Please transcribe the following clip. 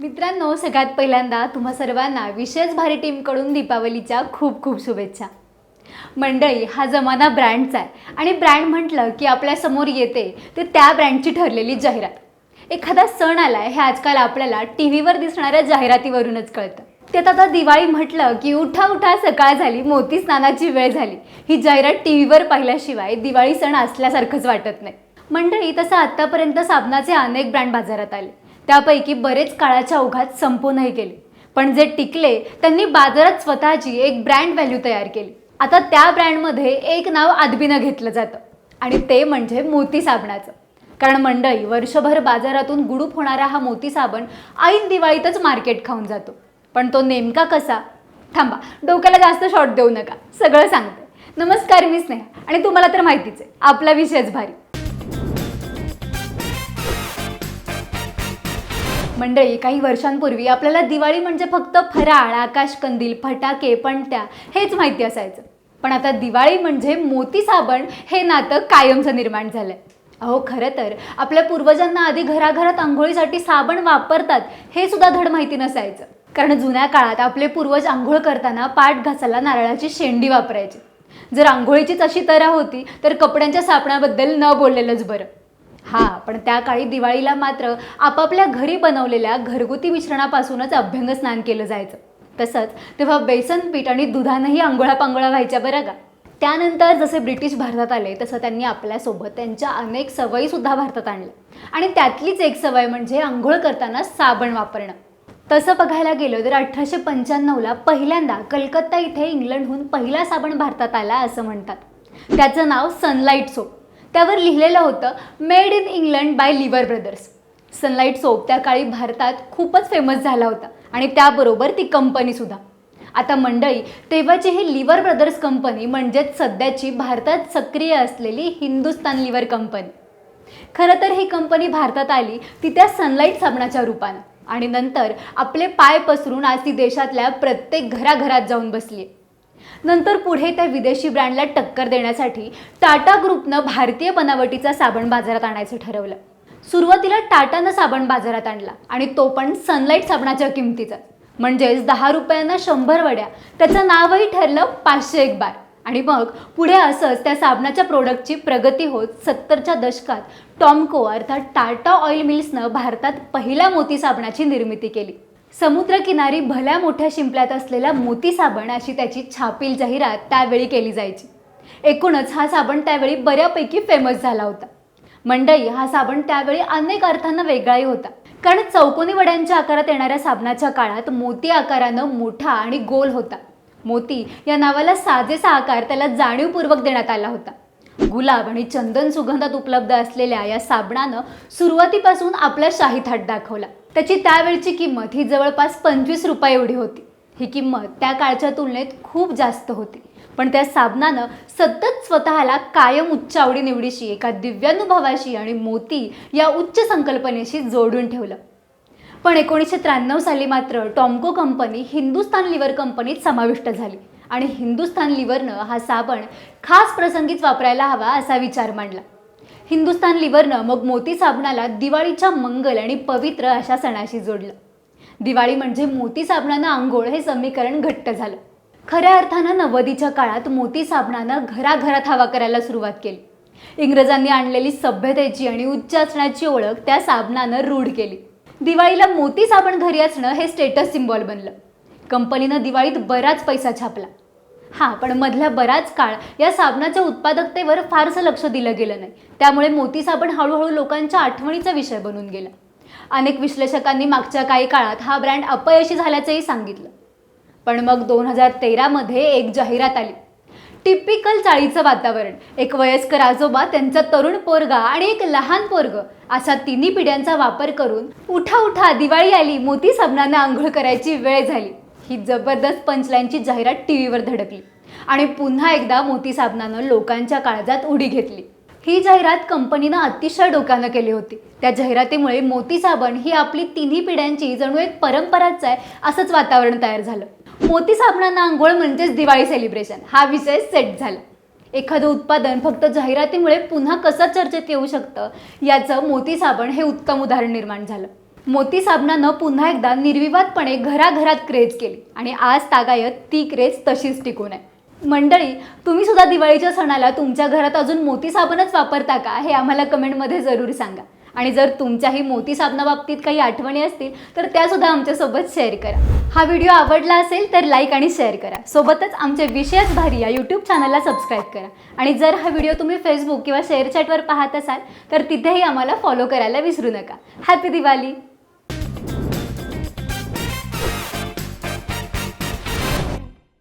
मित्रांनो सगळ्यात पहिल्यांदा तुम्हा सर्वांना विशेष भारी टीमकडून दीपावलीच्या खूप खूप शुभेच्छा. मंडळी हा जमाना ब्रँडचा आहे आणि ब्रँड म्हटलं की आपल्यासमोर येते ते त्या ब्रँडची ठरलेली जाहिरात. एखादा सण आलाय हे आजकाल आपल्याला टी व्हीवर दिसणाऱ्या जाहिरातीवरूनच कळतं. त्यात आता दिवाळी म्हटलं की उठा उठा सकाळ झाली मोती स्नानाची वेळ झाली. ही जाहिरात टी व्हीवर पाहिल्याशिवाय दिवाळी सण असल्यासारखंच वाटत नाही. मंडळी तसं आत्तापर्यंत साबणाचे अनेक ब्रँड बाजारात आले. त्यापैकी बरेच काळाच्या ओघात संपूनही गेले. पण जे टिकले त्यांनी बाजारात स्वतःची एक ब्रँड व्हॅल्यू तयार केली. आता त्या ब्रँडमध्ये एक नाव आदबीनं घेतलं जातं. आणि ते म्हणजे मोती साबणाचं. कारण मंडळी वर्षभर बाजारातून गुडूप होणारा हा मोती साबण ऐन दिवाळीतच मार्केट खाऊन जातो. पण तो नेमका कसा? थांबा डोक्याला जास्त शॉर्ट देऊ नका. सगळं सांगते. नमस्कार मी स्नेहा. आणि तुम्हाला तर माहितीच आहे आपला विषयच भारी. मंडळी काही वर्षांपूर्वी आपल्याला दिवाळी म्हणजे फक्त फराळ आकाश कंदील फटाके पणत्या हेच माहिती असायचं. पण आता दिवाळी म्हणजे मोती साबण हे नातं कायमचं निर्माण झालंय. अहो खरं तर आपल्या पूर्वजांना आधी घराघरात आंघोळीसाठी साबण वापरतात हे सुद्धा धड माहिती नसायचं. कारण जुन्या काळात आपले पूर्वज आंघोळ करताना पाठ घासायला नारळाची शेंडी वापरायची. जर आंघोळीचीच अशी तरा होती तर कपड्यांच्या साबणाबद्दल न बोललेलंच बरं. हा पण त्या काळी दिवाळीला मात्र आपापल्या घरी बनवलेल्या घरगुती मिश्रणापासूनच अभ्यंग स्नान केलं जायचं. तसंच तेव्हा बेसन पीठ आणि दुधानंही आंघोळा पांघोळा व्हायच्या बरं का? त्यानंतर जसे ब्रिटिश भारतात आले तसं त्यांनी आपल्यासोबत त्यांच्या अनेक सवयीसुद्धा भारतात आणल्या. आणि त्यातलीच एक सवय म्हणजे आंघोळ करताना साबण वापरणं. तसं बघायला गेलं तर अठराशे पंच्याण्णवला पहिल्यांदा कलकत्ता इथे इंग्लंडहून पहिला साबण भारतात आला असं म्हणतात. त्याचं नाव सनलाईट सोप. त्यावर लिहिलेलं होतं made in England by Lever Brothers Sunlight soap त्या काळी भारतात खूपच फेमस झाला होता आणि त्याबरोबर ती कंपनीसुद्धा आता मंडळी तेव्हाची ही लिव्हर ब्रदर्स कंपनी म्हणजेच सध्याची भारतात सक्रिय असलेली हिंदुस्तान लिव्हर कंपनी खरं तर ही कंपनी भारतात आली ती त्या सनलाईट साबणाच्या रूपानं आणि नंतर आपले पाय पसरून आज ती देशातल्या प्रत्येक घराघरात जाऊन बसली नंतर पुढे त्या विदेशी ब्रँडला टक्कर देण्यासाठी टाटा ग्रुपनं भारतीय बनावटीचा साबण बाजारात आणायचं ठरवलं. सुरुवातीला टाटानं साबण बाजारात आणला आणि तो पण सनलाईट साबणाच्या किमतीचा. म्हणजेच दहा रुपयांना शंभर वड्या त्याचं नावही ठरलं पाचशे एक बार. आणि मग पुढे असंच त्या साबणाच्या प्रोडक्टची प्रगती होत सत्तरच्या दशकात टॉमको अर्थात टाटा ऑइल मिल्सनं भारतात पहिल्या मोती साबणाची निर्मिती केली. समुद्रकिनारी भल्या मोठ्या शिंपल्यात असलेला मोती साबण अशी त्याची छापील जाहिरात त्यावेळी केली जायची. एकूणच हा साबण त्यावेळी बऱ्यापैकी फेमस झाला होता. मंडई हा साबण त्यावेळी अनेक अर्थानं वेगळाही होता. कारण चौकोनी वड्यांच्या आकारात येणाऱ्या साबणाच्या काळात मोती आकारानं मोठा आणि गोल होता. मोती या नावाला साजेसा आकार त्याला जाणीवपूर्वक देण्यात आला होता. गुलाब आणि चंदन सुगंधात उपलब्ध असलेल्या या साबणानं सुरुवातीपासून आपला शाही थाट दाखवला. त्याची त्यावेळची किंमत ही जवळपास पंचवीस रुपये एवढी होती. ही किंमत त्या काळच्या तुलनेत खूप जास्त होती. पण त्या साबणानं सतत स्वतःला कायम उच्च आवडीनिवडीशी एका दिव्यानुभवाशी आणि मोती या उच्च संकल्पनेशी जोडून ठेवलं. पण एकोणीसशे त्र्याण्णव साली मात्र टॉमको कंपनी हिंदुस्तान लिव्हर कंपनीत समाविष्ट झाली आणि हिंदुस्तान लिव्हरनं हा साबण खास प्रसंगीच वापरायला हवा असा विचार मांडला. हिंदुस्तान लिव्हरनं मग मोती साबणाला दिवाळीच्या मंगल आणि पवित्र अशा सणाशी जोडलं. दिवाळी म्हणजे मोती साबणानं आंघोळ हे समीकरण घट्ट झालं. खऱ्या अर्थानं नव्वदीच्या काळात मोती साबणानं घराघरात हवा करायला सुरुवात केली. इंग्रजांनी आणलेली सभ्यतेची आणि उच्च असण्याची ओळख त्या साबणानं रूढ केली. दिवाळीला मोती साबण घरी असणं हे स्टेटस सिम्बॉल बनलं. कंपनीनं दिवाळीत बराच पैसा छापला. हां पण मधल्या बराच काळ या साबणाच्या उत्पादकतेवर फारसं लक्ष दिलं गेलं नाही. त्यामुळे मोती साबण हळूहळू लोकांच्या आठवणीचा विषय बनून गेला. अनेक विश्लेषकांनी मागच्या काही काळात हा ब्रँड अपयशी झाल्याचंही सांगितलं. पण मग दोन हजार तेरामध्ये एक जाहिरात आली. टिपिकल चाळीचं वातावरण. एक वयस्कर आजोबा त्यांचा तरुण पोरगा आणि एक लहान पोरग असा तिन्ही पिढ्यांचा वापर करून उठा उठा दिवाळी आली मोती साबणानं आंघोळ करायची वेळ झाली. ही जबरदस्त पंचलाईनची जाहिरात टी व्हीवर धडकली. आणि पुन्हा एकदा मोती साबणानं लोकांच्या काळजात उडी घेतली. ही जाहिरात कंपनीनं अतिशय डोक्यानं केली होती. त्या जाहिरातीमुळे मोती साबण ही आपली तिन्ही पिढ्यांची जणू एक परंपराच आहे असंच वातावरण तयार झालं. मोती साबणांना आंघोळ म्हणजेच दिवाळी सेलिब्रेशन हा विषय सेट झाला. एखादं उत्पादन फक्त जाहिरातीमुळे पुन्हा कसं चर्चेत येऊ शकतं याचं मोती साबण हे उत्तम उदाहरण निर्माण झालं. मोती साबणानं पुन्हा एकदा निर्विवादपणे घराघरात क्रेज केली. आणि आज तागायत ती क्रेज तशीच टिकून आहे. मंडळी तुम्ही सुद्धा दिवाळीच्या सणाला तुमच्या घरात अजून मोती साबणच वापरता का? हे आम्हाला कमेंटमध्ये जरूर सांगा. आणि जर तुमच्याही मोती साबणाबाबतीत काही आठवणी असतील तर त्यासुद्धा आमच्यासोबत शेअर करा. हा व्हिडिओ आवडला असेल तर लाईक आणि शेअर करा. सोबतच आमचे विशेष भारी या यूट्यूब चॅनलला सबस्क्राईब करा. आणि जर हा व्हिडिओ तुम्ही फेसबुक किंवा शेअर चॅटवर पाहत असाल तर तिथेही आम्हाला फॉलो करायला विसरू नका. हॅपी दिवाळी!